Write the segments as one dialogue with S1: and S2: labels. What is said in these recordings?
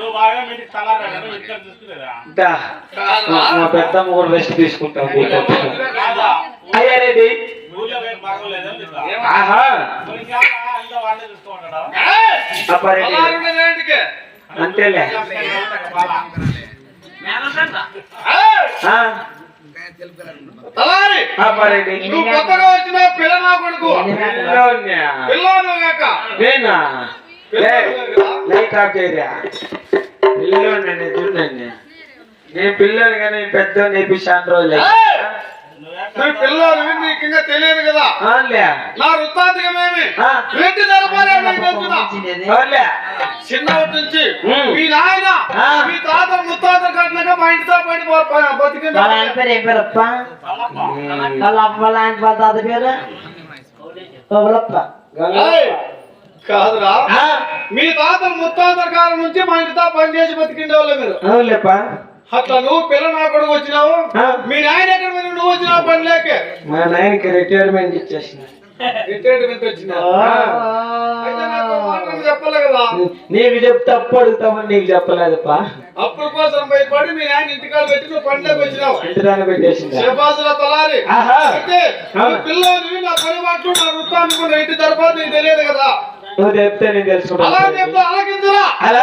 S1: మా రెస్ట్ తీసుకుంటాం
S2: కాదా?
S1: అయ్యా రెడ్డి.
S2: ఊళ్ళో వేరు బాగోలేదా నీకు?
S1: ఆహా. అంతేలే.
S3: నువ్వు కొత్తగా వచ్చిన పిల్ల నా కొడుకు.
S1: పిల్లోన్యా?
S3: పిల్లోను కాక.
S1: నేనా? లే, లైట్ ఆఫ్ చేయరా? పిల్లోని నేను చూడండి. నేను పిల్లోని కానీ పెద్ద నేర్పించాను రోజులు
S3: నీకు ఇంకా తెలియదు కదా? నా వృత్తాంతికమేమి రెడ్డి చిన్నప్పటి నుంచి. మీ నాయన
S1: ఆ.
S3: మీ తాత ముత్తాత కట్టినాక మా ఇంటితో పడి
S4: పేరు వాళ్ళ వాళ్ళ ఆయన తాత పేరు?
S3: కాదురా. మీ తాత ముత్తాత కాలం నుంచి మా ఇంటితో పని చేసి బతికిండే వాళ్ళు మీరు.
S1: అవునులేపా
S3: అట్లా నువ్వు పిల్ల నా కొడుకు వచ్చినావు. మీ నాయన ఎక్కడ పోయినా నువ్వు వచ్చినావు పని లేక.
S1: మా నాయనకి రిటైర్మెంట్ ఇచ్చేసిన.
S3: రిటైర్మెంట్ నువ్వు చెప్పలే కదా.
S1: నీకు చెప్తే అప్పు అడుగుతామని నీకు చెప్పలేదప్పా
S3: అప్పుల కోసం భయపడి మీ నాయన ఇంటికాడ పెట్టి నువ్వు పనిలోకి వచ్చినావు.
S1: ఇంటిదాన్ని పెట్టేసిందా?
S3: శబాసుల తలారి. పిల్లని నా పని మాటలు నా వృత్తాన్ని ఇంటి తరఫు నీకు తెలియదు కదా.
S1: నువ్వు చెప్తే నేను తెలుసుకుంటా.
S3: అలా చెప్తే
S1: అలా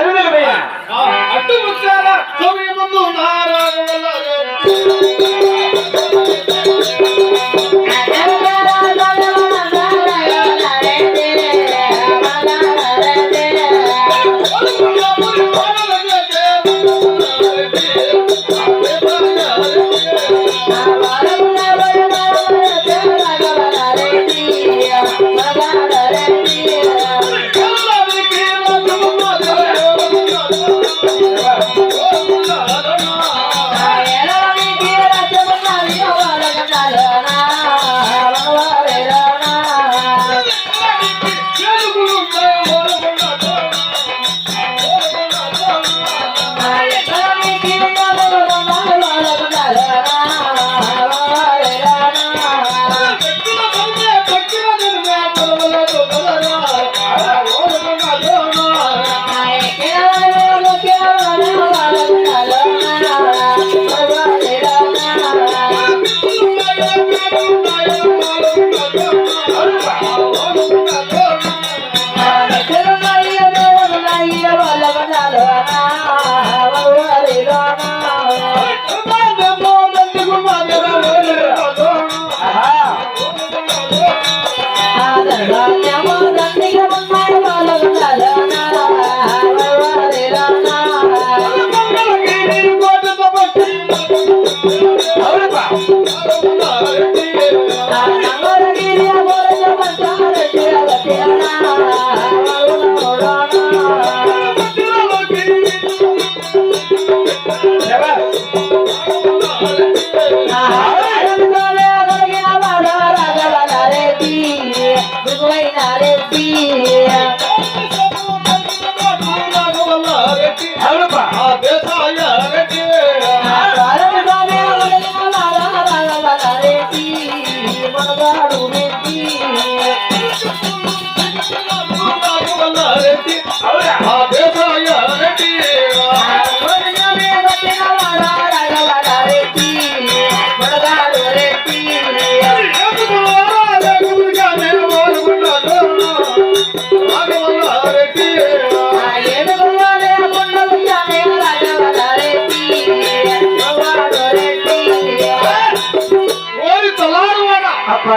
S3: Ya, tahu.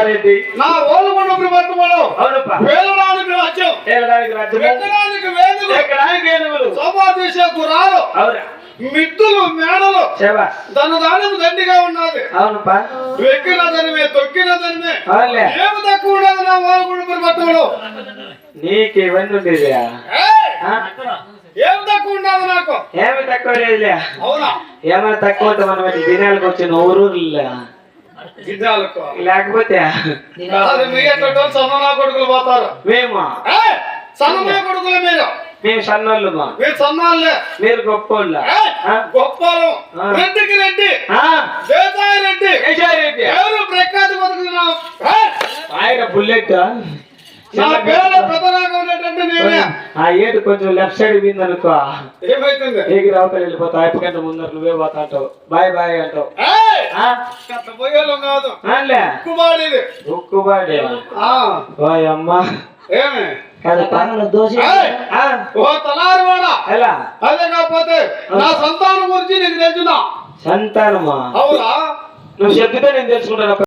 S1: అప్పారెడ్డి
S3: నా ఓలుగొండ
S1: అవునప్పా.
S3: వేలడానికి రాజ్యం.
S1: ఏలడానికి రాజ్యము.
S3: ఎక్కడానికి వేదులు.
S1: ఎక్కడానికి
S3: సభా తీసే గురాలు
S1: అవునా?
S3: మిత్తులు మేడలు. తన దానం దండిగా ఉన్నది.
S1: అవునప్పా.
S3: దనిమే తొక్కిన
S1: అవునులే.
S3: ఏమి తక్కువ ఉండదు నా ఓలుగొండ పట్టుబడు
S1: నీకు ఇవన్నీ ఉండేది
S3: ఏమి తక్కువ ఉండదు నాకు.
S1: ఏమి తక్కువ లేదులే.
S3: అవునా?
S1: ఏమైనా తక్కువ మనం దినాలకు వచ్చిన
S3: గిడ్డాలకు
S1: లేకపోతే
S3: అది మీ ఎట్లా సన్న నా కొడుకులు పోతారు.
S1: మేము?
S3: ఏయ్! సన్న నా కొడుకులు మీరు.
S1: మేము సన్నోళ్ళమా?
S3: మీరు సన్నాళ్ళే.
S1: మీరు గొప్పోళ్ళ? ఆ.
S3: రెడ్డికి రెడ్డి.
S1: ఆ,
S3: దేశాయ రెడ్డి.
S1: కేశవరెడ్డి.
S3: ఎవరు ప్రఖ్యాతి
S1: ఆయన బుల్లెట్.
S3: నా పేరు పెద్దరాగా ఉన్నటువంటి నేనే.
S5: ఆ ఏటు కొంచెం లెఫ్ట్ సైడ్ పోయింది అనుకో.
S3: ఏమైతుంది?
S5: ఎగిరి అవతల వెళ్ళిపోతావు అయిపు గంట ముందర నువ్వే పోతా అంటావు. బాయ్ బాయ్ అంటావు.
S3: పోయేలో కాదు. కుమారుడిది
S5: ఉక్కుబాడి
S3: ఆ,
S5: ఓయ్ అమ్మా.
S3: ఏమి?
S1: దోశ
S3: ఏయ్!
S5: ఆ,
S3: ఓ తలారివాడా.
S5: ఎలా?
S3: అదే కాకపోతే నా సంతానం గురించి నీకు తెలిసిన.
S5: సంతానమా?
S3: అవునా?
S5: నువ్వు చెప్తే నేను తెలుసుకుంటాను.